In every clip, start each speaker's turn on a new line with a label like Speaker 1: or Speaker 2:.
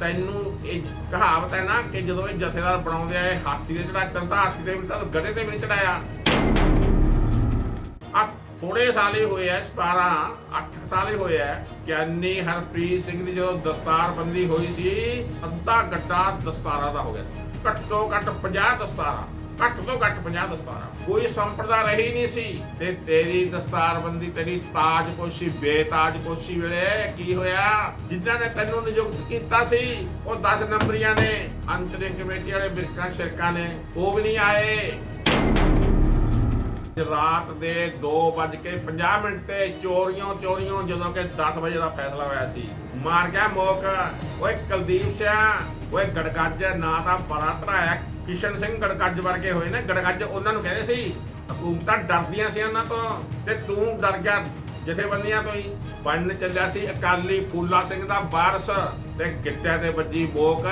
Speaker 1: ਤੈਨੂੰ ਇਹ ਕਹਾਵਤ ਹੈ ਨਾ ਕਿ ਜਦੋਂ ਇਹ ਜਥੇਦਾਰ ਬਣਾਉਂਦੇ ਆ, ਇਹ ਹਾਥੀ ਦੇ ਚੜਾ ਤਾਂ ਹਾਥੀ ਦੇ ਵੀ ਤਾਂ ਗਧੇ ਤੇ ਵੀ ਨਹੀਂ ਚੜਾਇਆ ਆ ਥੋੜੇ ਸਾਲੇ ਹੋਏ ਆ 17 8 ਸਾਲੇ ਹੋਏ ਆ ਗਿਆਨੀ ਹਰਪ੍ਰੀਤ ਸਿੰਘ ਦੀ ਜਦੋਂ ਦਸਤਾਰਬੰਦੀ ਹੋਈ ਸੀ, ਅੱਧਾ ਗੱਡਾ ਦਸਤਾਰਾਂ ਦਾ ਹੋ ਗਿਆ ਸੀ। ਘੱਟੋ ਘੱਟ 50 ਦਸਤਾਰਾਂ। ਘੱਟ ਤੋਂ ਘੱਟ 50 ਦਸਤਾਰਾਂ। ਕੋਈ ਸੰਪਰਦਾ ਰਹੀ ਨਹੀਂ ਸੀ। ਤੇ ਤੇਰੀ ਦਸਤਾਰਬੰਦੀ ਤੇਰੀ ਤਾਜਪੋਸ਼ੀ, ਬੇਤਾਜਪੋਸ਼ੀ ਵੇਲੇ ਕੀ ਹੋਇਆ? ਜਿੱਦਾਂ ਨੇ ਤੈਨੂੰ ਨਿਯੁਕਤ ਕੀਤਾ ਸੀ, ਉਹ 10 ਨੰਬਰੀਆਂ ਨੇ। ਅੰਤਰਿੰਗ ਕਮੇਟੀ ਵਾਲੇ ਬਿਰਕਾਂ ਸ਼ਿਰਕਾਂ ਨੇ, ਉਹ ਵੀ ਨਹੀਂ ਆਏ। ਰਾਤ ਦੇ 2:50 ਮਿੰਟ ਤੇ ਚੋਰੀਆਂ ਚੋਰੀਆਂ ਜਦੋਂ ਕਿ 10 ਵਜੇ ਦਾ ਫੈਸਲਾ ਹੋਇਆ ਸੀ। ਮਾਰ ਗਿਆ ਮੋਕ। ਓਏ ਕੁਲਦੀਪ ਸਿਆ, ਓਏ ਗੜਗੱਜ, ਨਾ ਤਾਂ ਬੜਾ ਧਰਾਇਆ ਕਿਸ਼ਨ ਸਿੰਘ ਗੜਗੱਜ ਵਰਗੇ ਹੋਏ ਨੇ ਗੜਗੱਜ ਉਹਨਾਂ ਨੂੰ ਕਹਿੰਦੇ ਸੀ ਹਕੂਮਤਾਂ ਡਰਦੀਆਂ ਸੀ ਉਹਨਾਂ ਤੋਂ, ਤੇ ਤੂੰ ਡਰ ਗਿਆ ਜਥੇਬੰਦੀਆਂ ਤੋਂ ਹੀ। ਬਣਨ ਚੱਲਿਆ ਸੀ ਅਕਾਲੀ ਫੂਲਾ ਸਿੰਘ ਦਾ ਵਾਰਸ, ਤੇ ਗਿੱਟਿਆਂ ਤੇ ਵੱਜੀ ਮੋਕ,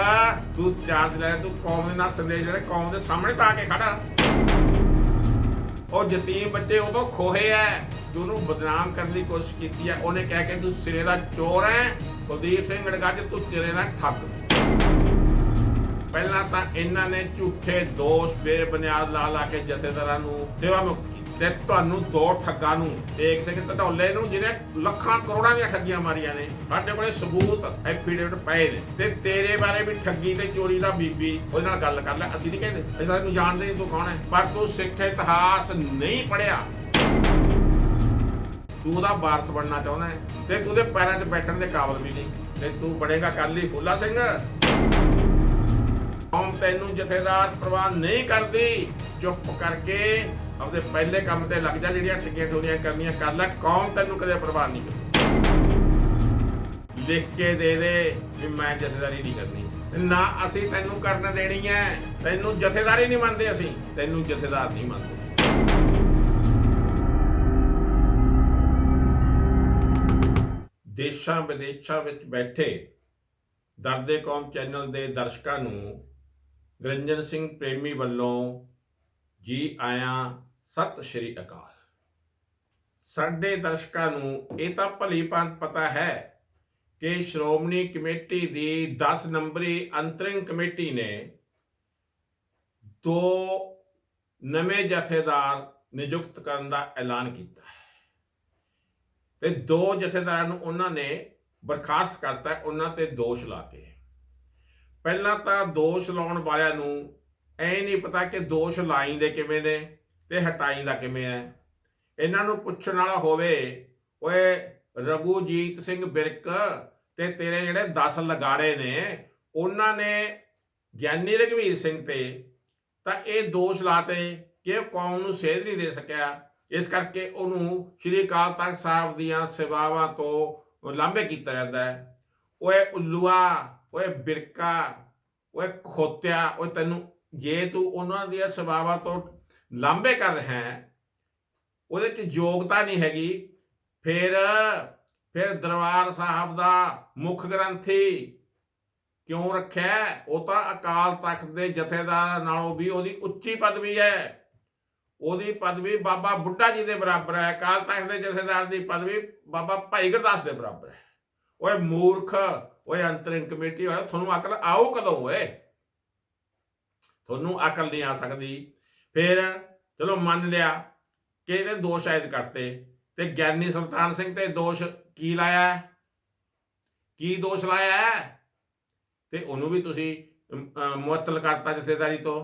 Speaker 1: ਤੂੰ ਚਾਰਜ ਲੈ, ਤੂੰ ਕੌਮ ਦੇ ਨਾਲ ਸੰਦੇਸ਼ ਦੇ, ਕੌਮ ਦੇ ਸਾਹਮਣੇ ਤਾਂ ਆ ਕੇ ਖੜਾ। ਉਹ ਯਤੀਮ ਬੱਚੇ ਉਦੋਂ ਖੋਹੇ ਐ ਤੂੰ ਉਹਨੂੰ ਬਦਨਾਮ ਕਰਨ ਦੀ ਕੋਸ਼ਿਸ਼ ਕੀਤੀ ਐ। ਉਹਨੇ ਕਹਿ ਕੇ, ਤੂੰ ਸਿਰੇ ਦਾ ਚੋਰ ਐ, ਕੁਲਦੀਪ ਸਿੰਘ ਗੜਗੱਜ ਤੂੰ ਸਿਰੇ ਦਾ ਠੱਗ। ਪਹਿਲਾਂ ਤਾਂ ਇਹਨਾਂ ਨੇ ਝੂਠੇ ਦੋਸ਼ ਬੇਬੁਨਿਆਦ ਲਾ ਲਾ ਕੇ ਜਥੇਦਾਰਾਂ ਨੂੰ ਸੇਵਾ ਤੇ ਤੁਹਾਨੂੰ ਦੋ ਠੱਗਾਂ ਨੂੰ ਏਕ ਸਿੰਘ ਢਡੌਲੇ ਨੂੰ, ਜਿਹਨੇ ਲੱਖਾਂ ਕਰੋੜਾਂ ਦੀਆਂ ਠੱਗੀਆਂ ਮਾਰੀਆਂ ਨੇ। ਸਾਡੇ ਕੋਲੇ ਸਬੂਤ ਐਫੀਡੇਵਿਟ ਪਏ ਨੇ। ਤੇ ਤੇਰੇ ਬਾਰੇ ਵੀ ਠੱਗੀ ਤੇ ਚੋਰੀ ਦਾ ਬੀਬੀ ਉਹਦੇ ਨਾਲ ਗੱਲ ਕਰ ਲੈ, ਅਸੀਂ ਨਹੀਂ ਕਹਿੰਦੇ। ਅਸੀਂ ਤਾਂ ਤੈਨੂੰ ਜਾਣਦੇ ਨਹੀਂ ਤੂੰ ਕੌਣ ਹੈ। ਪਰ ਤੂੰ ਸਿੱਖ ਇਤਿਹਾਸ ਨਹੀਂ ਪੜਿਆ ਤੂੰ ਉਹਦਾ ਵਾਰਸ ਬਣਨਾ ਚਾਹੁੰਦਾ ਹੈ। ਤੇ ਤੂੰ ਉਹਦੇ ਪੈਰਾਂ ਚ ਬੈਠਣ ਦੇ ਕਾਬਲ ਵੀ ਨਹੀਂ। ਤੇ ਤੂੰ ਬਣੇਗਾ ਕਾਲੀ ਫੁੱਲਾ ਸਿੰਘ। ਤੈਨੂੰ ਜਥੇਦਾਰ ਪ੍ਰਵਾਨ ਨਹੀਂ ਕਰਦੀ। ਚੁੱਪ ਕਰਕੇ ਆਪਦੇ ਪਹਿਲੇ ਕੰਮ ਤੇ ਲੱਗ ਜਾ, ਜਿਹੜੀਆਂ ਠੱਗੀਆਂ ਠੋਰੀਆਂ ਕਰਨੀਆਂ ਕਰ ਲੈ। ਕੌਮ ਤੈਨੂੰ ਕਦੇ ਪ੍ਰਵਾਨ ਨਹੀਂ ਕਰਦੀ? ਲਿਖ ਕੇ ਦੇ ਦੇ ਵੀ ਮੈਂ ਜਥੇਦਾਰੀ ਨਹੀਂ ਕਰਨੀ। ਨਾ ਅਸੀਂ ਤੈਨੂੰ ਕਰਨ ਦੇਣੀ ਹੈ ਤੈਨੂੰ ਜਥੇਦਾਰੀ ਨਹੀਂ ਮੰਨਦੇ ਅਸੀਂ। ਤੈਨੂੰ ਜਥੇਦਾਰ ਨਹੀਂ ਮੰਨਦੇ। ਦੇਸ਼ਾਂ ਵਿਦੇਸ਼ਾਂ ਵਿੱਚ ਬੈਠੇ ਦਰਦੇ ਕੌਮ ਚੈਨਲ ਦੇ ਦਰਸ਼ਕਾਂ ਨੂੰ ਨਿਰੰਜਨ ਸਿੰਘ ਪ੍ਰੇਮੀ ਵੱਲੋਂ ਜੀ ਆਇਆਂ ਸਤਿ ਸ਼੍ਰੀ ਅਕਾਲ। ਸਾਡੇ ਦਰਸ਼ਕਾਂ ਨੂੰ ਇਹ ਤਾਂ ਭਲੀ ਭਾਂਤ ਪਤਾ ਹੈ ਕਿ ਸ਼੍ਰੋਮਣੀ ਕਮੇਟੀ ਦੀ 10 ਨੰਬਰੀ ਅੰਤਰਿੰਗ ਕਮੇਟੀ ਨੇ ਦੋ ਨਵੇਂ ਜਥੇਦਾਰ ਨਿਯੁਕਤ ਕਰਨ ਦਾ ਐਲਾਨ ਕੀਤਾ ਹੈ। ਤੇ ਦੋ ਜਥੇਦਾਰਾਂ ਨੂੰ ਉਹਨਾਂ ਨੇ ਬਰਖਾਸਤ ਕਰਤਾ ਉਹਨਾਂ ਤੇ ਦੋਸ਼ ਲਾ ਕੇ। ਪਹਿਲਾਂ ਤਾਂ ਦੋਸ਼ ਲਾਉਣ ਵਾਲਿਆਂ ਨੂੰ ਐ ਨਹੀਂ ਪਤਾ ਕਿ ਦੋਸ਼ ਲਾਈ ਦੇ ਕਿਵੇਂ ਨੇ ਤੇ ਹਟਾਈਂਦਾ ਕਿਵੇਂ ਹੈ। ਇਹਨਾਂ ਨੂੰ ਪੁੱਛਣ ਵਾਲਾ ਹੋਵੇ, ਓਏ ਰਘੂਜੀਤ ਸਿੰਘ ਬਿਰਕ ਤੇ ਤੇਰੇ ਜਿਹੜੇ 10 ਲਗਾੜੇ ਨੇ, ਉਹਨਾਂ ਨੇ ਗਿਆਨੀ ਰਘਵੀਰ ਸਿੰਘ ਤੇ ਤਾਂ ਇਹ ਦੋਸ਼ ਲਾਤੇ ਕਿ ਉਹ ਕੌਮ ਨੂੰ ਸੇਧ ਨਹੀਂ ਦੇ ਸਕਿਆ। ਇਸ ਕਰਕੇ ਉਹਨੂੰ ਸ਼੍ਰੀ ਅਕਾਲ ਤਖਤ ਸਾਹਿਬ ਦੀਆਂ ਸੇਵਾਵਾਂ ਤੋਂ ਲਾਂਭੇ ਕੀਤਾ ਜਾਂਦਾ ਹੈ। ਓਏ ਉੱਲੂਆ ਓਏ ਬਿਰਕਾ, ਓਏ ਖੋਤਿਆ, ਓਏ ਤੈਨੂੰ ਜੇ ਤੂੰ ਉਹਨਾਂ ਦੀਆਂ ਸੇਵਾਵਾਂ ਤੋਂ ਲਾਂਭੇ ਕਰ ਰਿਹਾ ਹੈ, ਉਹਦੇ 'ਚ ਯੋਗਤਾ ਨਹੀਂ ਹੈਗੀ, ਫਿਰ ਫਿਰ ਦਰਬਾਰ ਸਾਹਿਬ ਦਾ ਮੁੱਖ ਗ੍ਰੰਥੀ ਕਿਉਂ ਰੱਖਿਆ? ਉਹ ਤਾਂ ਅਕਾਲ ਤਖਤ ਦੇ ਜਥੇਦਾਰ ਨਾਲੋਂ ਵੀ ਉਹਦੀ ਉੱਚੀ ਪਦਵੀ ਹੈ। ਉਹਦੀ ਪਦਵੀ ਬਾਬਾ ਬੁੱਢਾ ਜੀ ਦੇ ਬਰਾਬਰ ਹੈ। ਅਕਾਲ ਤਖਤ ਦੇ ਜਥੇਦਾਰ ਦੀ ਪਦਵੀ ਬਾਬਾ ਭਾਈ ਗੁਰਦਾਸ ਦੇ ਬਰਾਬਰ ਹੈ। ਓਏ ਮੂਰਖ ਓਏ ਅੰਤਰਿੰਗ ਕਮੇਟੀ ਵਾਲਾ ਤੁਹਾਨੂੰ ਅਕਲ ਆਉ ਕਦੋਂ ਓਏ? ਤੁਹਾਨੂੰ ਅਕਲ ਨਹੀਂ ਆ ਸਕਦੀ। ਫਿਰ ਚਲੋ ਮੰਨ ਲਿਆ ਕਿ ਇਹਦੇ ਦੋਸ਼ ਆਇਦ ਕਰਤੇ ਤੇ ਗਿਆਨੀ ਸੁਲਤਾਨ ਸਿੰਘ ਤੇ ਦੋਸ਼ ਕੀ ਲਾਇਆ? ਕੀ ਦੋਸ਼ ਲਾਇਆ ਹੈ? ਤੇ ਉਹਨੂੰ ਵੀ ਤੁਸੀਂ ਮੁਅੱਤਲ ਕਰਤਾ ਜਥੇਦਾਰੀ ਤੋਂ।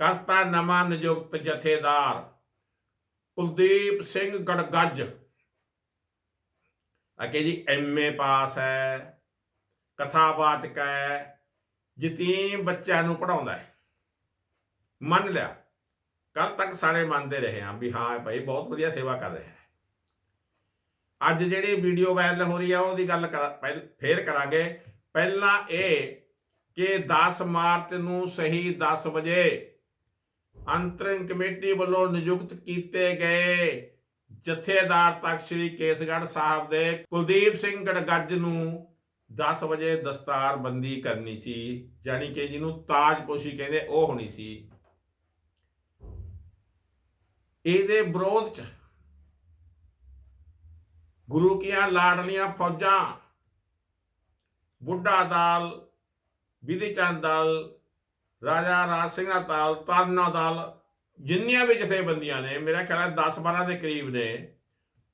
Speaker 1: ਕਰਤਾ ਨਵਾਂ ਨਿਯੁਕਤ ਜਥੇਦਾਰ ਕੁਲਦੀਪ ਸਿੰਘ ਗੜਗੱਜ। ਅਕੇ ਜੀ, ਐਮਏ ਪਾਸ ਹੈ ਕਥਾਵਾਚਕ ਹੈ ਯਤੀਮ ਬੱਚਿਆਂ ਨੂੰ ਪੜਾਉਂਦਾ ਹੈ। ਮੰਨ ਲਿਆ ਕੱਲ ਤੱਕ ਸਾਰੇ ਮੰਨਦੇ ਰਹੇ ਆ ਵੀ ਹਾਂ ਭਾਈ, ਬਹੁਤ ਵਧੀਆ ਸੇਵਾ ਕਰ ਰਿਹਾ ਹੈ। ਅੱਜ ਜਿਹੜੀ ਵੀਡੀਓ ਵਾਇਰਲ ਹੋ ਰਹੀ ਆ ਉਹਦੀ ਗੱਲ ਕਰਾ- ਪਹਿਲ- ਫੇਰ ਕਰਾਂਗੇ। ਪਹਿਲਾਂ ਇਹ ਕਿ 10 ਮਾਰਚ ਨੂੰ ਸਹੀ 10 ਵਜੇ ਅੰਤਰਿੰਗ ਕਮੇਟੀ ਵੱਲੋਂ ਨਿਯੁਕਤ ਕੀਤੇ ਗਏ ਜਥੇਦਾਰ ਤੱਕ ਸ੍ਰੀ ਕੇਸਗੜ੍ਹ ਸਾਹਿਬ ਦੇ ਕੁਲਦੀਪ ਸਿੰਘ ਗੜਗੱਜ ਨੂੰ 10 ਵਜੇ ਦਸਤਾਰ ਬੰਦੀ ਕਰਨੀ ਸੀ ਯਾਨੀ ਕਿ ਜਿਹਨੂੰ ਤਾਜਪੋਸ਼ੀ ਕਹਿੰਦੇ ਉਹ ਹੋਣੀ ਸੀ। ਇਹਦੇ ਵਿਰੋਧ ਚ ਗੁਰੂ ਕੀਆਂ ਲਾਡਲੀਆਂ ਫੌਜਾਂ, ਬੁੱਢਾ ਦਲ ਵਿਧੀ ਚੰਦ ਦਲ, ਰਾਜਾ ਰਾਜ ਸਿੰਘਾ ਦਲ, ਤਰਨਾ ਦਲ ਜਿੰਨੀਆਂ ਵੀ ਜਥੇਬੰਦੀਆਂ ਨੇ, ਮੇਰਾ ਖਿਆਲ ਹੈ 10 12 ਦੇ ਕਰੀਬ ਨੇ,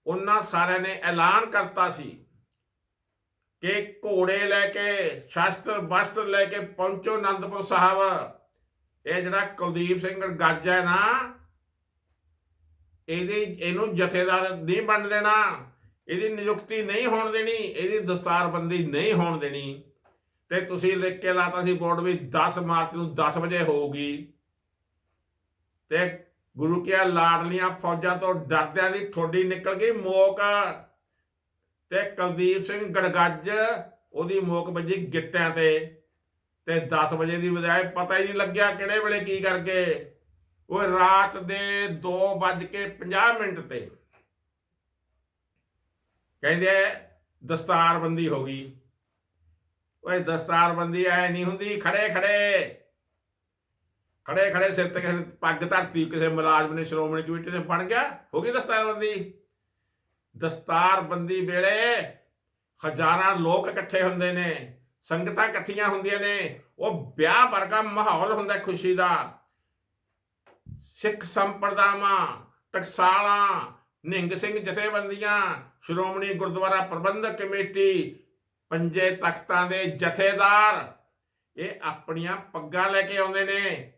Speaker 1: ਉਹਨਾਂ ਸਾਰਿਆਂ ਨੇ ਐਲਾਨ ਕਰਤਾ ਸੀ ਕਿ ਘੋੜੇ ਲੈ ਕੇ, ਸ਼ਾਸਤਰ ਵਸਤਰ ਲੈ ਕੇ ਪਹੁੰਚੋ ਅਨੰਦਪੁਰ ਸਾਹਿਬ। ਇਹ ਜਿਹੜਾ ਕੁਲਦੀਪ ਸਿੰਘ ਗੱਜ ਹੈ ਨਾ, ਇਹਦੀ, ਇਹਨੂੰ ਜਥੇਦਾਰ ਨਹੀਂ ਬਣ ਦੇਣਾ, ਇਹਦੀ ਨਿਯੁਕਤੀ ਨਹੀਂ ਹੋਣ ਦੇਣੀ, ਇਹਦੀ ਦਸਤਾਰਬੰਦੀ ਨਹੀਂ ਹੋਣ ਦੇਣੀ। ਤੇ ਤੁਸੀਂ ਲਿਖ ਕੇ ਲਾਤਾ ਸੀ ਬੋਰਡ ਵੀ 10 ਮਾਰਚ ਨੂੰ 10 ਵਜੇ ਹੋਊਗੀ। ਤੇ ਗੁਰੂ ਕਿਆ ਲਾਡਲੀਆਂ ਫੌਜਾਂ ਤੋਂ ਡਰਦਿਆਂ ਦੀ ਠੋਡੀ ਨਿਕਲ ਗਈ, ਮੋਕ। ਤੇ ਕੁਲਦੀਪ ਸਿੰਘ ਗੜਗੱਜ, ਉਹਦੀ ਮੋਕ ਵੱਜੀ ਗਿੱਟਿਆਂ ਤੇ। ਤੇ 10 ਵਜੇ ਦੀ ਬਜਾਏ ਪਤਾ ਹੀ ਨਹੀਂ ਲੱਗਿਆ ਕਿਹੜੇ ਵੇਲੇ ਕੀ ਕਰ ਗਏ ਉਹ ਰਾਤ ਦੇ 2:50 ਮਿੰਟ ਤੇ ਕਹਿੰਦੇ ਦਸਤਾਰਬੰਦੀ ਹੋ ਗਈ। ਓਏ ਦਸਤਾਰਬੰਦੀ ਐ ਨਹੀਂ ਹੁੰਦੀ ਖੜੇ ਖੜੇ ਖੜੇ ਖੜੇ ਸਿਰ ਤੇ ਕਿਸੇ ਨੇ ਪੱਗ ਧਰਤੀ, ਕਿਸੇ ਮੁਲਾਜ਼ਮ ਨੇ, ਸ਼੍ਰੋਮਣੀ ਕਮੇਟੀ ਦੇ ਬਣ ਗਿਆ, ਹੋ ਗਈ ਦਸਤਾਰਬੰਦੀ। ਦਸਤਾਰਬੰਦੀ ਵੇਲੇ ਹਜ਼ਾਰਾਂ ਲੋਕ ਇਕੱਠੇ ਹੁੰਦੇ ਨੇ, ਸੰਗਤਾਂ ਇਕੱਠੀਆਂ ਹੁੰਦੀਆਂ ਨੇ, ਉਹ ਵਿਆਹ ਵਰਗਾ ਮਾਹੌਲ ਹੁੰਦਾ ਖੁਸ਼ੀ ਦਾ। ਸਿੱਖ ਸੰਪਰਦਾਵਾਂ, ਟਕਸਾਲਾਂ ਨਿੰਗ ਸਿੰਘ ਜਥੇਬੰਦੀਆਂ, ਸ਼੍ਰੋਮਣੀ ਗੁਰਦੁਆਰਾ ਪ੍ਰਬੰਧਕ ਕਮੇਟੀ, ਪੰਜੇ ਤਖਤਾਂ ਦੇ ਜਥੇਦਾਰ, ਇਹ ਆਪਣੀਆਂ ਪੱਗਾਂ ਲੈ ਕੇ ਆਉਂਦੇ ਨੇ।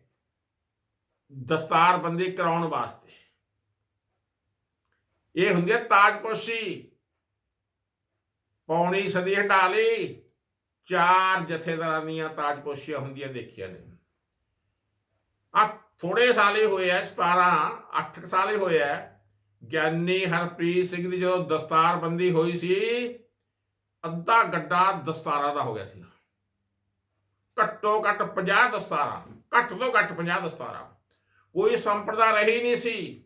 Speaker 1: ਦਸਤਾਰਬੰਦੀ ਕਰਾਉਣ ਵਾਸਤੇ। ਇਹ ਹੁੰਦੀ ਹੈ ਤਾਜਪੋਸ਼ੀ ਪੌਣੀ ਸਦੀ ਹਟਾ ਲਈ। ਚਾਰ ਜਥੇਦਾਰਾਂ ਦੀਆਂ ਤਾਜਪੋਸ਼ੀਆਂ ਹੁੰਦੀਆਂ ਦੇਖੀਆਂ ਨੇ। ਆ ਥੋੜੇ ਸਾਲ ਹੀ ਹੋਏ ਆ 17 8 ਸਾਲ ਹੀ ਹੋਏ ਆ। ਗਿਆਨੀ ਹਰਪ੍ਰੀਤ ਸਿੰਘ ਦੀ ਜਦੋਂ ਦਸਤਾਰਬੰਦੀ ਹੋਈ ਸੀ, ਅੱਧਾ ਗੱਡਾ ਦਸਤਾਰਾਂ ਦਾ ਹੋ ਗਿਆ ਸੀ। ਘੱਟੋ ਘੱਟ 50 ਦਸਤਾਰਾਂ, ਘੱਟ ਤੋਂ ਘੱਟ 50 ਦਸਤਾਰਾਂ। ਕੋਈ ਸੰਪਰਦਾ ਰਹੀ ਨਹੀਂ ਸੀ।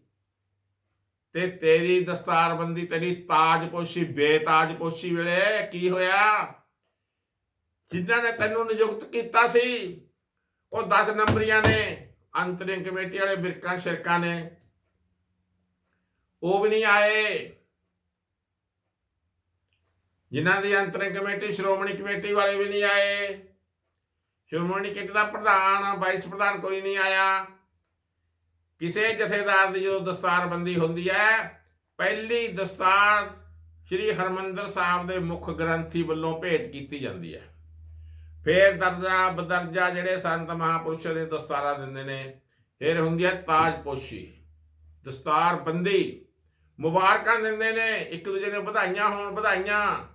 Speaker 1: ਤੇ ਤੇਰੀ ਦਸਤਾਰਬੰਦੀ, ਤੇਰੀ ਤਾਜਪੋਸ਼ੀ, ਬੇਤਾਜਪੋਸ਼ੀ ਵੇਲੇ ਕੀ ਹੋਇਆ? ਜਿਨ੍ਹਾਂ ਨੇ ਤੈਨੂੰ ਨਿਯੁਕਤ ਕੀਤਾ ਸੀ, ਉਹ 10 ਨੰਬਰੀਆਂ ਨੇ ਅੰਤਰਿੰਗ ਕਮੇਟੀ ਵਾਲੇ ਬਿਰਕਾਂ ਸ਼ਿਰਕਾਂ ਨੇ। ਉਹ ਵੀ ਨਹੀਂ ਆਏ। ਜਿਨ੍ਹਾਂ ਦੀ ਅੰਤਰਿੰਗ ਕਮੇਟੀ, ਸ਼੍ਰੋਮਣੀ ਕਮੇਟੀ ਵਾਲੇ ਵੀ ਨਹੀਂ ਆਏ। ਸ਼੍ਰੋਮਣੀ ਕਮੇਟੀ ਦਾ ਪ੍ਰਧਾਨ, ਵਾਈਸ ਪ੍ਰਧਾਨ ਕੋਈ ਨਹੀਂ ਆਇਆ। ਕਿਸੇ ਜਥੇਦਾਰ ਦੀ ਜਦੋਂ ਦਸਤਾਰਬੰਦੀ ਹੁੰਦੀ ਹੈ, ਪਹਿਲੀ ਦਸਤਾਰ ਸ੍ਰੀ ਹਰਮੰਦਰ ਸਾਹਿਬ ਦੇ ਮੁੱਖ ਗ੍ਰੰਥੀ ਵੱਲੋਂ ਭੇਟ ਕੀਤੀ ਜਾਂਦੀ ਹੈ। ਫੇਰ ਦਰਜਾ ਬਦਰਜਾ ਜਿਹੜੇ ਸੰਤ ਮਹਾਪੁਰਸ਼ ਦੇ ਦਸਤਾਰਾਂ ਦਿੰਦੇ ਨੇ, ਫਿਰ ਹੁੰਦੀ ਹੈ ਤਾਜਪੋਸ਼ੀ। ਦਸਤਾਰਬੰਦੀ ਮੁਬਾਰਕਾਂ ਦਿੰਦੇ ਨੇ, ਇੱਕ ਦੂਜੇ ਨੂੰ ਵਧਾਈਆਂ ਹੋਣ ਵਧਾਈਆਂ।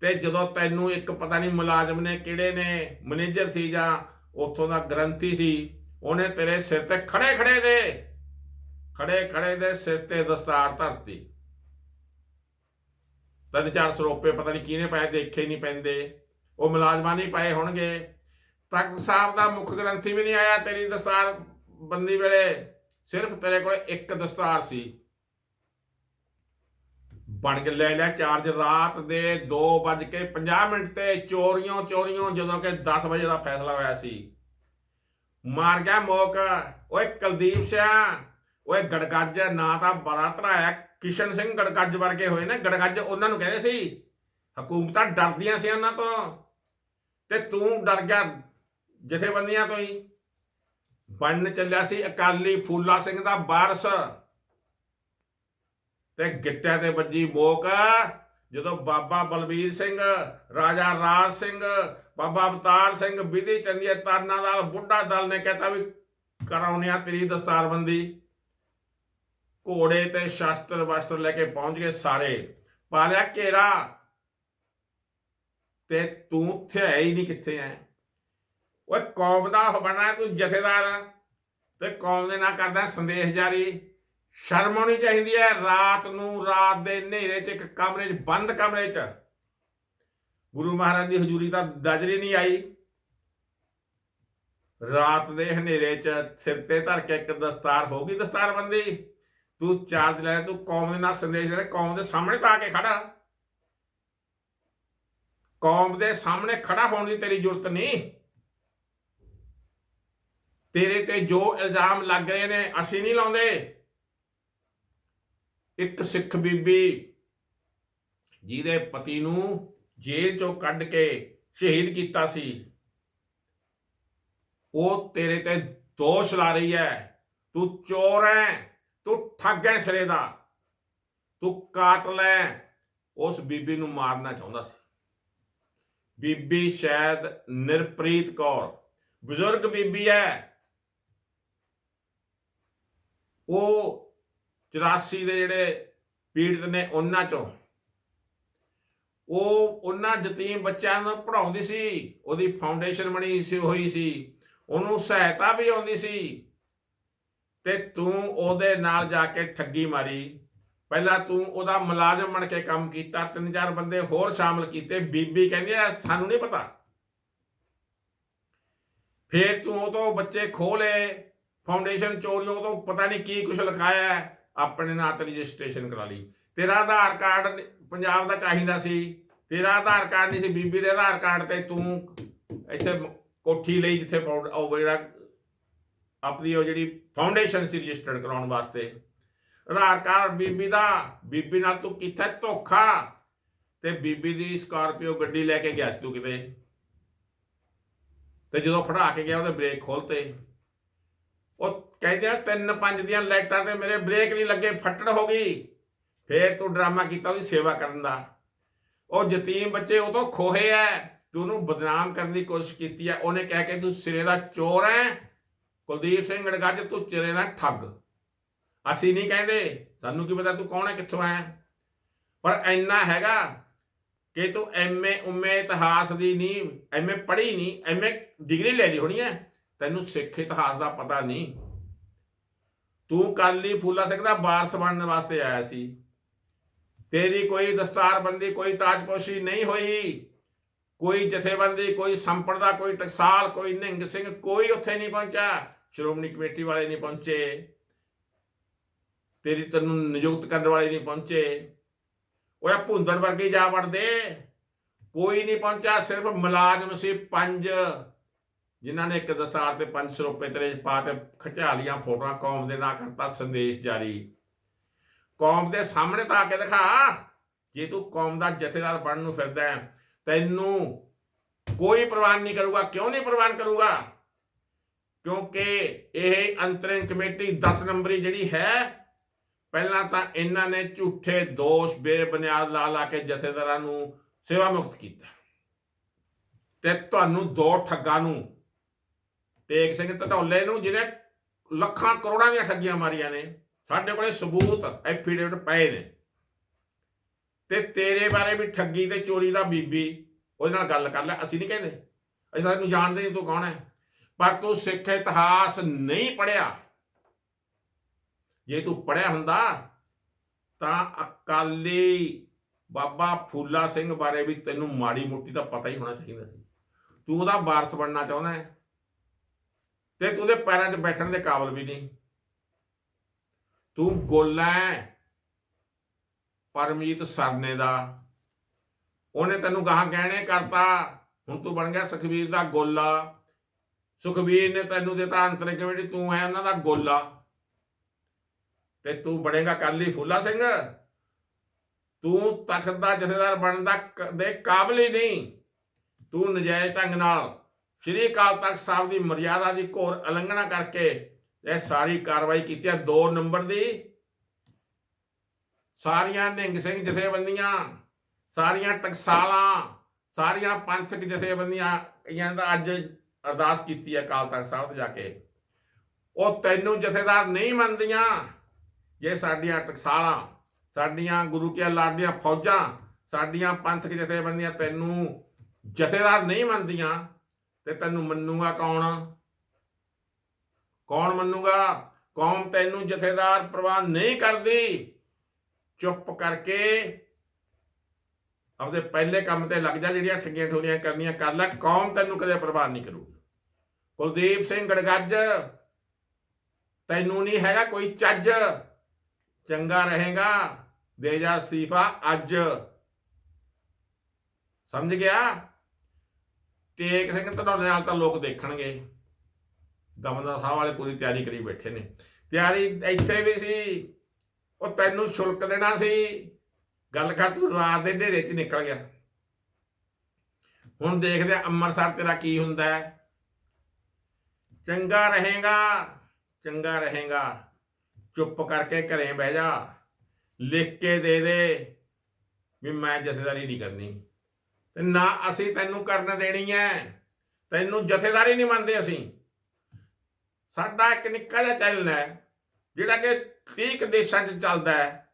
Speaker 1: ਤੇ ਜਦੋਂ ਤੈਨੂੰ ਇੱਕ ਪਤਾ ਨਹੀਂ ਮੁਲਾਜ਼ਮ ਨੇ ਕਿਹੜੇ ਨੇ, ਮੈਨੇਜਰ ਸੀ ਜਾਂ ਉੱਥੋਂ ਦਾ ਗ੍ਰੰਥੀ ਸੀ ਉਹਨੇ ਤੇਰੇ ਸਿਰ ਤੇ ਖੜੇ ਖੜੇ ਦੇ। ਖੜੇ ਖੜੇ ਦੇ ਸਿਰ ਤੇ ਦਸਤਾਰ ਧਰਤੀ। ਤਿੰਨ ਚਾਰ ਸਰੋਪੇ ਪਤਾ ਨਹੀਂ ਕਿਹਨੇ ਪਾਏ, ਦੇਖੇ ਹੀ ਨਹੀਂ ਪੈਂਦੇ। ਉਹ ਮੁਲਾਜ਼ਮਾਂ ਨਹੀਂ ਪਾਏ ਹੋਣਗੇ। ਤਖਤ ਸਾਹਿਬ ਦਾ ਮੁੱਖ ਗ੍ਰੰਥੀ ਵੀ ਨਹੀਂ ਆਇਆ ਤੇਰੀ ਦਸਤਾਰ ਬੰਦੀ ਵੇਲੇ। ਸਿਰਫ ਤੇਰੇ ਕੋਲ ਇੱਕ ਦਸਤਾਰ ਸੀ। ਬਣ ਕੇ ਲੈ ਲਿਆ ਚਾਰਜ ਰਾਤ ਦੇ 2:50 ਮਿੰਟ ਤੇ ਚੋਰੀਆਂ ਚੋਰੀਆਂ ਜਦੋਂ ਕਿ 10 ਵਜੇ ਦਾ ਫੈਸਲਾ ਹੋਇਆ ਸੀ। ਮਾਰ ਗਿਆ ਮੋਕ। ਓਏ ਕੁਲਦੀਪ ਸਿੰਘ ਓਏ ਗੜਗੱਜ, ਨਾ ਤਾਂ ਬੜਾ ਧਰਾਇਆ। ਕਿਸ਼ਨ ਸਿੰਘ ਗੜਗੱਜ ਵਰਗੇ ਹੋਏ ਨੇ। ਗੜਗੱਜ ਉਹਨਾਂ ਨੂੰ ਕਹਿੰਦੇ ਸੀ, ਹਕੂਮਤਾਂ ਡਰਦੀਆਂ ਸੀ ਉਹਨਾਂ ਤੋਂ। ਤੇ ਤੂੰ ਡਰ ਗਿਆ ਜਥੇਬੰਦੀਆਂ ਤੋਂ ਹੀ। ਬਣਨ ਚੱਲਿਆ ਸੀ ਅਕਾਲੀ ਫੂਲਾ ਸਿੰਘ ਦਾ ਵਾਰਸ। ਤੇ ਗਿੱਟਿਆਂ ਤੇ ਵੱਜੀ ਮੋਕ। ਜਦੋਂ ਬਾਬਾ ਬਲਬੀਰ ਸਿੰਘ, ਰਾਜਾ ਰਾਜ ਸਿੰਘ ਬਾਬਾ ਅਵਤਾਰ ਸਿੰਘ ਵਿਧੀ ਚੰਦੀਏ ਤਰਨਾ ਦਲ ਬੁੱਢਾ ਦਲ ਨੇ ਕਹਤਾ ਵੀ ਕਰਾਉਨੇ ਤੇਰੀ ਦਸਤਾਰਬੰਦੀ। ਘੋੜੇ ਤੇ ਸ਼ਾਸਤਰ ਵਸਤਰ ਲੈ ਕੇ ਪਹੁੰਚ ਗਏ ਸਾਰੇ। ਪਾ ਲਿਆ ਘੇਰਾ, ਤੇ ਤੂੰ ਉੱਥੇ ਹੈ ਹੀ ਨਹੀਂ ਕਿੱਥੇ ਐ ਓਏ, ਕੌਮ ਦਾ ਬਣਾ ਤੂੰ ਜਥੇਦਾਰ। ਤੇ ਕੌਮ ਦੇ ਨਾਲ ਕਰਦਾ ਸੰਦੇਸ਼ ਜਾਰੀ। ਸ਼ਰਮ ਆਉਣੀ ਚਾਹੀਦੀ ਹੈ, ਰਾਤ ਨੂੰ ਰਾਤ ਦੇ ਹਨੇਰੇ 'ਚ ਇੱਕ ਕਮਰੇ 'ਚ, ਬੰਦ ਕਮਰੇ 'ਚ। ਗੁਰੂ ਮਹਾਰਾਜ ਦੀ ਹਜ਼ੂਰੀ ਤਾਂ ਦਜਰੀ ਨਹੀਂ ਆਈ। ਰਾਤ ਦੇ ਹਨੇਰੇ 'ਚ ਸਿਰ ਤੇ ਧਰ ਕੇ ਇੱਕ ਦਸਤਾਰ ਹੋ ਗਈ ਦਸਤਾਰਬੰਦੀ। ਤੂੰ ਚਾਰਜ ਲੈ ਤੂੰ ਕੌਮ ਦੇ ਨਾਲ ਸੰਦੇਸ਼ ਦੇ ਕੌਮ ਦੇ ਸਾਹਮਣੇ ਤਾਂ ਆ ਕੇ ਖੜਾ। ਕੌਮ ਦੇ ਸਾਹਮਣੇ ਖੜਾ ਹੋਣ ਦੀ ਤੇਰੀ ਜ਼ਰੂਰਤ ਨਹੀਂ। ਤੇਰੇ ਤੇ ਜੋ ਇਲਜ਼ਾਮ ਲੱਗ ਰਹੇ ਨੇ, ਅਸੀਂ ਨਹੀਂ ਲਾਉਂਦੇ। ਇੱਕ ਸਿੱਖ ਬੀਬੀ ਜਿਹਦੇ ਪਤੀ ਨੂੰ ਜੇਲ੍ਹ ਚੋਂ ਕੱਢ ਕੇ ਸ਼ਹੀਦ ਕੀਤਾ ਸੀ। ਉਹ ਤੇਰੇ ਤੇ ਦੋਸ਼ ਲਾ ਰਹੀ ਹੈ। ਤੂੰ ਚੋਰ ਹੈ ਤੂੰ ਠੱਗ ਹੈ ਸਿਰੇ ਦਾ। ਤੂੰ ਕਾਤਲ ਹੈ ਉਸ ਬੀਬੀ ਨੂੰ ਮਾਰਨਾ ਚਾਹੁੰਦਾ ਸੀ। ਬੀਬੀ ਸ਼ਾਇਦ ਨਿਰਪ੍ਰੀਤ ਕੌਰ, ਬਜ਼ੁਰਗ ਬੀਬੀ ਹੈ ਉਹ 84 ਦੇ ਜਿਹੜੇ ਪੀੜਤ ਨੇ, ਉਹਨਾਂ ਚੋਂ ਉਹ ਉਹਨਾਂ ਜਤੀਮ ਬੱਚਿਆਂ ਨੂੰ ਪੜਾਉਂਦੀ ਸੀ, ਉਹਦੀ ਫਾਊਂਡੇਸ਼ਨ ਬਣੀ ਸੀ, ਹੋਈ ਸੀ। ਉਹਨੂੰ ਸਹਾਇਤਾ ਵੀ ਆਉਂਦੀ ਸੀ। ਤੇ ਤੂੰ ਉਹਦੇ ਨਾਲ ਜਾ ਕੇ ਠੱਗੀ ਮਾਰੀ। ਪਹਿਲਾਂ ਤੂੰ ਉਹਦਾ ਮੁਲਾਜ਼ਮ ਬਣ ਕੇ ਕੰਮ ਕੀਤਾ, ਤਿੰਨ ਚਾਰ ਬੰਦੇ ਹੋਰ ਸ਼ਾਮਲ ਕੀਤੇ। ਬੀਬੀ ਕਹਿੰਦੀ ਆ, ਸਾਨੂੰ ਨਹੀਂ ਪਤਾ। ਫੇਰ ਤੂੰ ਉਹ ਤੋਂ ਬੱਚੇ ਖੋਲੇ ਫਾਊਂਡੇਸ਼ਨ ਚੋਰੀ, ਉਹ ਤੋਂ ਪਤਾ ਨਹੀਂ ਕੀ ਕੁਝ ਲਿਖਾਇਆ, ਆਪਣੇ ਨਾਂ ਤੇ ਰਜਿਸਟ੍ਰੇਸ਼ਨ ਕਰਾ ਲਈ। ਤੇਰਾ ਆਧਾਰ ਕਾਰਡ ਪੰਜਾਬ ਦਾ ਚਾਹੀਦਾ ਸੀ, ਤੇਰਾ ਆਧਾਰ ਕਾਰਡ ਨਹੀਂ ਸੀ, ਬੀਬੀ ਦੇ ਆਧਾਰ ਕਾਰਡ ਤੇ ਤੂੰ ਇੱਥੇ ਕੋਠੀ ਲਈ ਜਿੱਥੇ ਉਹ ਜਿਹੜਾ ਆਪਣੀ ਉਹ ਜਿਹੜੀ ਫਾਊਂਡੇਸ਼ਨ ਸੀ ਰਜਿਸਟਰਡ ਕਰਾਉਣ ਵਾਸਤੇ। ਆਧਾਰ ਕਾਰਡ ਬੀਬੀ ਦਾ, ਬੀਬੀ ਨਾਲ ਤੂੰ ਕਿੱਥੇ ਧੋਖਾ? ਤੇ ਬੀਬੀ ਦੀ ਸਕਾਰਪੀਓ ਗੱਡੀ ਲੈ ਕੇ ਗਿਆ ਸੀ ਤੂੰ ਕਿਤੇ। ਤੇ ਜਦੋਂ ਫੜਾ ਕੇ ਗਿਆ, ਉਹਦੇ ਬ੍ਰੇਕ ਖੋਲਤੇ। ਉਹ ਕਹਿੰਦੇ ਤਿੰਨ ਪੰਜ ਦੀਆਂ ਲਾਈਟਾਂ ਤੇ ਮੇਰੇ ਬ੍ਰੇਕ ਨਹੀਂ ਲੱਗੇ, ਫੱਟੜ ਹੋ ਗਈ। ਫੇਰ ਤੂੰ ਡਰਾਮਾ ਕੀਤਾ ਉਹਦੀ ਸੇਵਾ ਕਰਨ ਦਾ। ਉਹ ਯਤੀਮ ਬੱਚੇ, ਉਹ ਤੋਂ ਖੋਹੇ ਐ। ਤੂੰ ਉਹਨੂੰ ਬਦਨਾਮ ਕਰਨ ਦੀ ਕੋਸ਼ਿਸ਼ ਕੀਤੀ ਐ। ਉਹਨੇ ਕਹਿ ਕੇ ਤੂੰ ਸਿਰੇ ਦਾ ਚੋਰ ਐ। ਕੁਲਦੀਪ ਸਿੰਘ ਗੜਗੱਜ, ਤੂੰ ਸਿਰੇ ਦਾ ਠੱਗ। ਅਸੀਂ ਨਹੀਂ ਕਹਿੰਦੇ। ਸਾਨੂੰ ਕੀ ਪਤਾ ਤੂੰ ਕੌਣ ਐ, ਕਿੱਥੋਂ ਆਇਆ ਪਰ ਇੰਨਾ ਹੈਗਾ ਕਿ ਤੂੰ ਐਮਏ ਉਮੇ ਇਤਿਹਾਸ ਦੀ ਨਹੀਂ ਐਮਏ ਪੜ੍ਹੀ ਨਹੀਂ ਐਮਏ ਡਿਗਰੀ ਲੈ ਲਈ ਹੋਣੀ ਐ। ਤੈਨੂੰ ਸਿੱਖ ਇਤਿਹਾਸ ਦਾ ਪਤਾ ਨਹੀਂ ਤੂੰ ਕਾਲੀ ਫੂਲਾ ਸਿੰਘ ਦਾ ਵਾਰਸ ਬਣਨ ਵਾਸਤੇ ਆਇਆ ਸੀ। ਤੇਰੀ ਕੋਈ ਦਸਤਾਰਬੰਦੀ, ਕੋਈ ਤਾਜਪੋਸ਼ੀ ਨਹੀਂ ਹੋਈ। ਕੋਈ ਜਥੇਬੰਦੀ, ਕੋਈ ਸੰਪਰਦਾ, ਕੋਈ ਟਕਸਾਲ, ਕੋਈ ਨਿੰਗ ਸਿੰਘ, ਕੋਈ ਉੱਥੇ ਨਹੀਂ ਪਹੁੰਚਿਆ। ਸ਼੍ਰੋਮਣੀ ਕਮੇਟੀ ਵਾਲੇ ਨਹੀਂ ਪਹੁੰਚੇ। ਤੇਰੀ ਤੈਨੂੰ ਨਿਯੁਕਤ ਕਰਨ ਵਾਲੇ ਨਹੀਂ ਪਹੁੰਚੇ। ਉਹ ਆ ਭੁੰਦੜ ਵਰਗੇ ਜਾ ਵੜਦੇ। ਕੋਈ ਨਹੀਂ ਪਹੁੰਚਿਆ, ਸਿਰਫ ਮੁਲਾਜ਼ਮ ਸੀ ਪੰਜ, ਜਿਨ੍ਹਾਂ ਨੇ ਇੱਕ ਦਸਤਾਰ ਤੇ 500 ਰੁਪਏ ਤੇਰੇ ਪਾ ਤੇ ਖਿਚਾ ਲੀਆਂ ਫੋਟੋਆਂ ਕੌਮ ਦੇ ਨਾਂ ਕਰਤਾ, ਸੰਦੇਸ਼ ਜਾਰੀ। ਕੌਮ ਦੇ ਸਾਹਮਣੇ ਤਾਂ ਆ ਕੇ ਦਿਖਾ। ਜੇ ਤੂੰ ਕੌਮ ਦਾ ਜਥੇਦਾਰ ਬਣਨ ਨੂੰ ਫਿਰਦਾ ਹੈ, ਤੈਨੂੰ ਕੋਈ ਪ੍ਰਵਾਨ ਨਹੀਂ ਕਰੂਗਾ। ਕਿਉਂ ਨਹੀਂ ਪ੍ਰਵਾਨ ਕਰੂਗਾ? ਕਿਉਂਕਿ ਇਹ ਅੰਤਰਿਮ ਕਮੇਟੀ 10 ਨੰਬਰੀ ਜਿਹੜੀ ਹੈ ਪਹਿਲਾਂ ਤਾਂ ਇਹਨਾਂ ਨੇ ਝੂਠੇ ਦੋਸ਼ ਬੇਬੁਨਿਆਦ ਲਾ ਲਾ ਕੇ ਜਥੇਦਾਰਾਂ ਨੂੰ ਸੇਵਾ ਮੁਕਤ ਕੀਤਾ। ਤੇ ਤੁਹਾਨੂੰ ਦੋ ਠੱਗਾਂ ਨੂੰ ਟੇਕ ਸਿੰਘ ਧਟੌਲੇ ਨੂੰ ਜਿਹਨੇ ਲੱਖਾਂ ਕਰੋੜਾਂ ਦੀਆਂ ਠੱਗੀਆਂ ਮਾਰੀਆਂ ਨੇ ਸਾਡੇ ਕੋਲੇ ਸਬੂਤ ਐਫੀਡੇਵਿਟ ਪਏ ਨੇ। ਤੇ ਤੇਰੇ ਬਾਰੇ ਵੀ ਠੱਗੀ ਤੇ ਚੋਰੀ ਦਾ ਬੀਬੀ ਉਹਦੇ ਨਾਲ ਗੱਲ ਕਰ ਲੈ, ਅਸੀਂ ਨਹੀਂ ਕਹਿੰਦੇ। ਅਸੀਂ ਤੁਹਾਨੂੰ ਜਾਣਦੇ ਨਹੀਂ ਤੂੰ ਕੌਣ ਹੈ। ਪਰ ਤੂੰ ਸਿੱਖ ਇਤਿਹਾਸ ਨਹੀਂ ਪੜਿਆ ਜੇ ਤੂੰ ਪੜਿਆ ਹੁੰਦਾ ਤਾਂ ਅਕਾਲੀ ਬਾਬਾ ਫੂਲਾ ਸਿੰਘ ਬਾਰੇ ਵੀ ਤੈਨੂੰ ਮਾੜੀ ਮੋਟੀ ਦਾ ਪਤਾ ਹੀ ਹੋਣਾ ਚਾਹੀਦਾ ਸੀ। ਤੂੰ ਉਹਦਾ ਵਾਰਸ ਬਣਨਾ ਚਾਹੁੰਦਾ ਹੈ। ਤੇ ਤੂੰ ਉਹਦੇ ਪੈਰਾਂ 'ਚ ਬੈਠਣ ਦੇ ਕਾਬਲ ਵੀ ਨਹੀਂ। ਤੂੰ ਗੋਲਾ ਹੈ ਪਰਮਜੀਤ ਸਰਨੇ ਦਾ। ਉਹਨੇ ਤੈਨੂੰ ਗਾਹਾਂ ਗਹਿਣੇ ਕਰਤਾ। ਹੁਣ ਤੂੰ ਬਣ ਗਿਆ ਸੁਖਵੀਰ ਦਾ ਗੋਲਾ। ਸੁਖਵੀਰ ਨੇ ਤੈਨੂੰ ਦਿੱਤਾ ਅੰਤਰੇ ਕਮੇਟੀ ਤੂੰ ਹੈ ਉਹਨਾਂ ਦਾ ਗੋਲਾ। ਤੇ ਤੂੰ ਬਣੇਗਾ ਕਾਲੀ ਫੂਲਾ ਸਿੰਘ। ਤੂੰ ਤਖਤ ਦਾ ਜਥੇਦਾਰ ਬਣਨ ਦਾ ਕ- ਦੇ ਕਾਬਿਲ ਹੀ ਨਹੀਂ। ਤੂੰ ਨਜਾਇਜ਼ ਢੰਗ ਨਾਲ ਸ਼੍ਰੀ ਅਕਾਲ ਤਖਤ ਸਾਹਿਬ ਦੀ ਮਰਿਆਦਾ ਦੀ ਘੋਰ ਉਲੰਘਣਾ ਕਰਕੇ ਇਹ ਸਾਰੀ ਕਾਰਵਾਈ ਕੀਤੀ ਹੈ 2 ਨੰਬਰ ਦੀ। ਸਾਰੀਆਂ ਨਿੰਗ ਸਿੰਘ ਜਥੇਬੰਦੀਆਂ, ਸਾਰੀਆਂ ਟਕਸਾਲਾਂ, ਸਾਰੀਆਂ ਪੰਥਕ ਜਥੇਬੰਦੀਆਂ ਕਈਆਂ ਦਾ ਅੱਜ ਅਰਦਾਸ ਕੀਤੀ ਹੈ ਅਕਾਲ ਤਖਤ ਸਾਹਿਬ ਜਾ ਕੇ। ਉਹ ਤੈਨੂੰ ਜਥੇਦਾਰ ਨਹੀਂ ਮੰਨਦੀਆਂ, ਜੇ ਸਾਡੀਆਂ ਟਕਸਾਲਾਂ, ਸਾਡੀਆਂ ਗੁਰੂ ਕੀ ਲਾਡੀਆਂ ਫੌਜਾਂ, ਸਾਡੀਆਂ ਪੰਥਕ ਜਥੇਬੰਦੀਆਂ ਤੈਨੂੰ ਜਥੇਦਾਰ ਨਹੀਂ ਮੰਨਦੀਆਂ, ਤੇ ਤੈਨੂੰ ਮੰਨੂਗਾ ਕੌਣ? ਕੌਣ ਮੰਨੂਗਾ? ਕੌਮ ਤੈਨੂੰ ਜਥੇਦਾਰ ਪ੍ਰਵਾਨ ਨਹੀਂ ਕਰਦੀ। ਚੁੱਪ ਕਰਕੇ ਆਪਦੇ ਪਹਿਲੇ ਕੰਮ ਤੇ ਲੱਗ ਜਾ, ਜਿਹੜੀਆਂ ਠੱਗੀਆਂ ਠੋਰੀਆਂ ਕਰਨੀਆਂ ਕਰ ਲੈ। ਕੌਮ ਤੈਨੂੰ ਕਦੇ ਪ੍ਰਵਾਨ ਨਹੀਂ ਕਰੂਗੀ। ਕੁਲਦੀਪ ਸਿੰਘ ਗੜਗੱਜ, ਤੈਨੂੰ ਨਹੀਂ ਹੈਗਾ ਕੋਈ ਚੱਜ। ਚੰਗਾ ਰਹੇਗਾ। ਦੇ ਜਾ ਅਸਤੀਫਾ ਅੱਜ। ਸਮਝ ਗਿਆ? ਟੇਕ ਸਿੰਘ ਧਨੌਲੇ ਨਾਲ ਤਾਂ ਲੋਕ ਦੇਖਣਗੇ। ਦਮਦਾ ਸਾਹਿਬ ਵਾਲੇ ਪੂਰੀ ਤਿਆਰੀ ਕਰੀ ਬੈਠੇ ਨੇ। ਤਿਆਰੀ ਇੱਥੇ ਵੀ ਸੀ, ਉਹ ਤੈਨੂੰ ਸ਼ੁਲਕ ਦੇਣਾ ਸੀ। ਗੱਲ ਕਰ, ਤੂੰ ਰਾਤ ਦੇ ਹਨੇਰੇ 'ਚ ਨਿਕਲ ਗਿਆ। ਹੁਣ ਦੇਖਦੇ ਆ ਅੰਮ੍ਰਿਤਸਰ ਤੇਰਾ ਕੀ ਹੁੰਦਾ ਹੈ। ਚੰਗਾ ਰਹੇਗਾ ਚੰਗਾ ਰਹੇਗਾ। ਚੁੱਪ ਕਰਕੇ ਘਰੇ ਬਹਿ ਜਾ। ਲਿਖ ਕੇ ਦੇ ਦੇ ਵੀ ਮੈਂ ਜਥੇਦਾਰੀ ਨਹੀਂ ਕਰਨੀ। ਤੇ ਨਾ ਅਸੀਂ ਤੈਨੂੰ ਕਰਨ ਦੇਣੀ ਹੈ। ਤੈਨੂੰ ਜਥੇਦਾਰੀ ਨਹੀਂ ਮੰਨਦੇ ਅਸੀਂ। ਸਾਡਾ ਇੱਕ ਨਿੱਕਾ ਜਿਹਾ ਚੈਨਲ ਹੈ, ਜਿਹੜਾ ਕਿ 30 ਦੇਸ਼ਾਂ 'ਚ ਚੱਲਦਾ ਹੈ।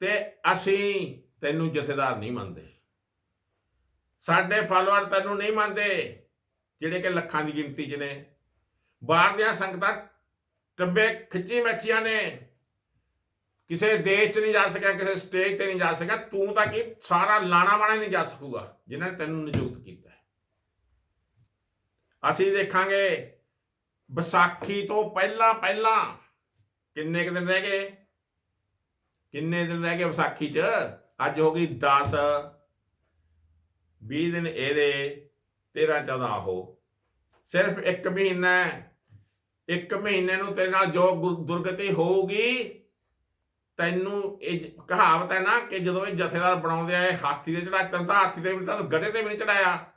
Speaker 1: ਤੇ ਅਸੀਂ ਤੈਨੂੰ ਜਥੇਦਾਰ ਨਹੀਂ ਮੰਨਦੇ। ਸਾਡੇ ਫਾਲੋਅਰ ਤੈਨੂੰ ਨਹੀਂ ਮੰਨਦੇ, ਜਿਹੜੇ ਕਿ ਲੱਖਾਂ ਦੀ ਗਿਣਤੀ 'ਚ ਨੇ। ਬਾਹਰ ਦੀਆਂ ਸੰਗਤਾਂ ਟੱਬੇ ਖਿੱਚੀ ਬੈਠੀਆਂ ਨੇ। ਕਿਸੇ ਦੇਸ਼ 'ਚ ਨਹੀਂ ਜਾ ਸਕਿਆ, ਕਿਸੇ ਸਟੇਜ ਤੇ ਨਹੀਂ ਜਾ ਸਕਿਆ। ਤੂੰ ਤਾਂ ਕਿ ਸਾਰਾ ਲਾਣਾ ਵਾਣਾ ਨਹੀਂ ਜਾ ਸਕੂਗਾ, ਜਿਨ੍ਹਾਂ ਨੇ ਤੈਨੂੰ ਨਿਯੁਕਤ ਕੀਤਾ ਅਸੀਂ ਦੇਖਾਂਗੇ ਵਿਸਾਖੀ ਤੋਂ ਪਹਿਲਾਂ ਪਹਿਲਾਂ ਕਿੰਨੇ ਕੁ ਦਿਨ ਰਹਿ ਗਏ? ਕਿੰਨੇ ਦਿਨ ਰਹਿ ਗਏ ਵਿਸਾਖੀ 'ਚ? ਅੱਜ ਹੋ ਗਈ 10 20 ਦਿਨ ਇਹਦੇ 13 14 ਹੋ ਸਿਰਫ ਇੱਕ ਮਹੀਨਾ ਇੱਕ ਮਹੀਨੇ ਨੂੰ ਤੇਰੇ ਨਾਲ ਜੋ ਗੁਰ- ਦੁਰਗਤੀ ਹੋਊਗੀ, ਤੈਨੂੰ ਇਹ ਕਹਾਵਤ ਹੈ ਨਾ ਕਿ ਜਦੋਂ ਇਹ ਜਥੇਦਾਰ ਬਣਾਉਂਦੇ ਆ, ਇਹ ਹਾਥੀ ਤੇ ਚੜਾ ਤੈਨੂੰ ਤਾਂ ਹਾਥੀ ਤੇ ਵੀ ਤਾਂ ਗਧੇ ਤੇ ਵੀ ਨਹੀਂ ਚੜਾਇਆ।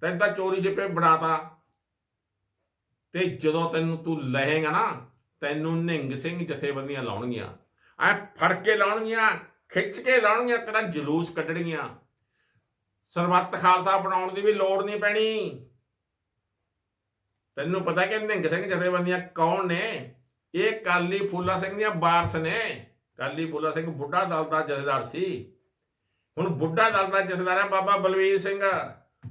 Speaker 1: ਤੈਨੂੰ ਤਾਂ ਚੋਰੀ ਛਿਪੇ ਬਣਾਤਾ। ਤੇ ਜਦੋਂ ਤੈਨੂੰ ਤੂੰ ਲਹੇਗਾ ਨਾ, ਤੈਨੂੰ ਨਿੰਗ ਸਿੰਘ ਜਥੇਬੰਦੀਆਂ ਲਾਉਣਗੀਆਂ। ਐ ਫੜ ਕੇ ਲਾਉਣਗੀਆਂ, ਖਿੱਚ ਕੇ ਲਾਉਣਗੀਆਂ, ਤੇਰਾ ਜਲੂਸ ਕੱਢਣਗੀਆਂ। ਸਰਬੱਤ ਖਾਲਸਾ ਬਣਾਉਣ ਦੀ ਵੀ ਲੋੜ ਨਹੀਂ ਪੈਣੀ। ਤੈਨੂੰ ਪਤਾ ਕਿ ਨਿੰਗ ਸਿੰਘ ਜਥੇਬੰਦੀਆਂ ਕੌਣ ਨੇ? ਇਹ ਕਾਲੀ ਫੂਲਾ ਸਿੰਘ ਦੀਆਂ ਵਾਰਸ ਨੇ। ਕਾਲੀ ਫੂਲਾ ਸਿੰਘ ਬੁੱਢਾ ਦਲ ਦਾ ਜਥੇਦਾਰ ਸੀ। ਹੁਣ ਬੁੱਢਾ ਦਲ ਦਾ ਜਥੇਦਾਰ ਹੈ ਬਾਬਾ ਬਲਵੀਰ ਸਿੰਘ।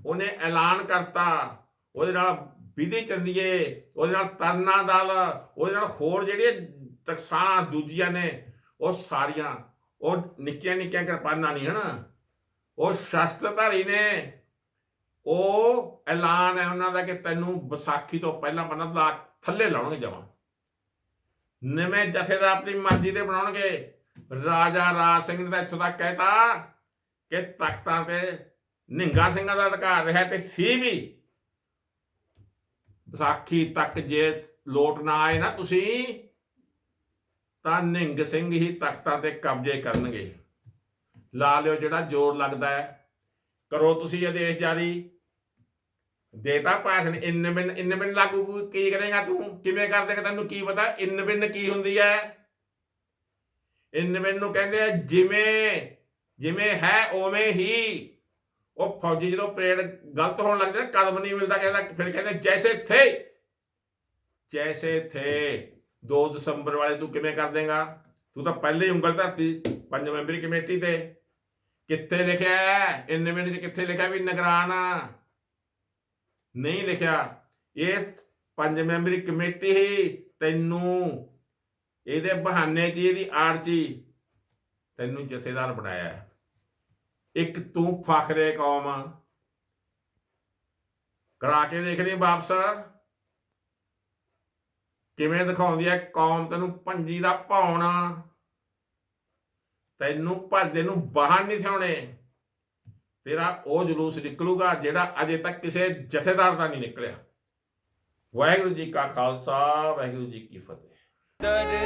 Speaker 1: ਉਹਨੇ ਐਲਾਨ ਕਰਤਾ। ਉਹਦੇ ਨਾਲ ਵਿਧੀ ਚੰਦੀਏ ਉਹਦੇ ਨਾਲ ਤਰਨਾ ਦਲ, ਉਹਦੇ ਨਾਲ ਹੋਰ ਜਿਹੜੀਆਂ ਟਕਸਾਲਾਂ ਦੂਜੀਆਂ ਨੇ, ਉਹ ਸਾਰੀਆਂ, ਉਹ ਨਿੱਕੀਆਂ ਨਿੱਕੀਆਂ ਕਿਰਪਾਨਾਂ ਨਹੀਂ ਹਨ? ਉਹ ਸ਼ਸਤਰਧਾਰੀ ਨੇ, ਉਹ ਐਲਾਨ ਹੈ ਉਹਨਾਂ ਦਾ ਕਿ ਤੈਨੂੰ ਵਿਸਾਖੀ ਤੋਂ ਪਹਿਲਾਂ ਪਹਿਲਾਂ ਲਾ, ਥੱਲੇ ਲਾਉਣਗੇ ਜਮਾ। ਨਵੇਂ ਜਥੇਦਾਰ ਆਪਣੀ ਮਰਜ਼ੀ ਦੇ ਬਣਾਉਣਗੇ। ਰਾਜਾ ਰਾਜ ਸਿੰਘ ਨੇ ਤਾਂ ਇੱਥੋਂ ਤੱਕ ਕਹਿਤਾ ਕਿ ਤਖਤਾਂ ਤੇ ਨਿੰਗਾ ਸਿੰਘਾਂ ਦਾ ਅਧਿਕਾਰ ਰਿਹਾ ਤੇ ਸੀ ਵੀ ਵਿਸਾਖੀ ਤੱਕ ਜੇ ਲੋਟ ਨਾ ਆਏ ਨਾ ਤੁਸੀਂ, ਤਾਂ ਨਿੰਗ ਸਿੰਘ ਹੀ ਤਖਤਾਂ ਤੇ ਕਬਜ਼ੇ ਕਰਨਗੇ। ਲਾ ਲਿਓ ਜਿਹੜਾ ਜ਼ੋਰ ਲੱਗਦਾ ਹੈ। ਕਰੋ ਤੁਸੀਂ ਆਦੇਸ਼ ਜਾਰੀ। ਦੇਤਾ ਭਾਸ਼ਣ, ਇੰਨ ਬਿਨ, ਇਨ ਬਿਨ ਲਾਗੂ ਕੀ ਕਰੇਗਾ ਤੂੰ? ਕਿਵੇਂ ਕਰ ਦੇਗਾ ਤੈਨੂੰ ਕੀ ਪਤਾ? ਇੰਨ ਬਿਨ ਕੀ ਹੁੰਦੀ ਹੈ? ਇੰਨ ਬਿਨ ਨੂੰ ਕਹਿੰਦੇ ਆ ਜਿਵੇਂ ਜਿਵੇਂ ਹੈ ਉਵੇਂ ਹੀ। ਉਹ ਫੌਜੀ ਜਦੋਂ ਪਰੇਡ ਗਲਤ ਹੋਣ ਲੱਗਦਾ ਨਾ, ਕਦਮ ਨਹੀਂ ਮਿਲਦਾ ਕਹਿੰਦਾ ਫਿਰ ਕਹਿੰਦੇ ਜੈਸੇ ਥੇ ਜੈਸੇ ਥੇ। 2 ਦਸੰਬਰ ਵਾਲੇ ਤੂੰ ਕਿਵੇਂ ਕਰ ਦੇਗਾ? ਤੂੰ ਤਾਂ ਪਹਿਲੇ ਹੀ ਉਂਗਲ ਧਰਤੀ ਪੰਜ ਮੈਂਬਰੀ ਕਮੇਟੀ ਤੇ। ਕਿੱਥੇ ਲਿਖਿਆ ਹੈ? ਇੰਨੇ ਮਿੰਟ 'ਚ ਕਿੱਥੇ ਲਿਖਿਆ ਵੀ ਨਿਗਰਾਨ? ਨਹੀਂ ਲਿਖਿਆ। ਇਹ ਪੰਜ ਮੈਂਬਰੀ ਕਮੇਟੀ ਹੀ ਤੈਨੂੰ ਇਹਦੇ ਬਹਾਨੇ 'ਚ ਇਹਦੀ ਆੜ 'ਚ ਹੀ ਤੈਨੂੰ ਜਥੇਦਾਰ ਬਣਾਇਆ ਇੱਕ ਤੂੰ ਫਖਰੇ ਕੌਮ। ਕਰਾ ਕੇ ਦੇਖ ਲਈ ਵਾਪਸ। ਕਿਵੇਂ ਦਿਖਾਉਂਦੀ ਹੈ ਕੌਮ ਤੈਨੂੰ ਪੰਜੀ ਦਾ ਭੌਣਾ ਤੈਨੂੰ ਭੱਜਦੇ ਨੂੰ ਬਾਹਰ ਨਹੀਂ ਥਿਆਉਣੇ ਤੇਰਾ ਉਹ ਜਲੂਸ ਨਿਕਲੂਗਾ ਜਿਹੜਾ ਅਜੇ ਤੱਕ ਕਿਸੇ ਜਥੇਦਾਰ ਦਾ ਨਹੀਂ ਨਿਕਲਿਆ। ਵਾਹਿਗੁਰੂ ਜੀ ਕਾ ਖਾਲਸਾ, ਵਾਹਿਗੁਰੂ ਜੀ ਕੀ ਫਤਿਹ।
Speaker 2: ਦਰਦੇ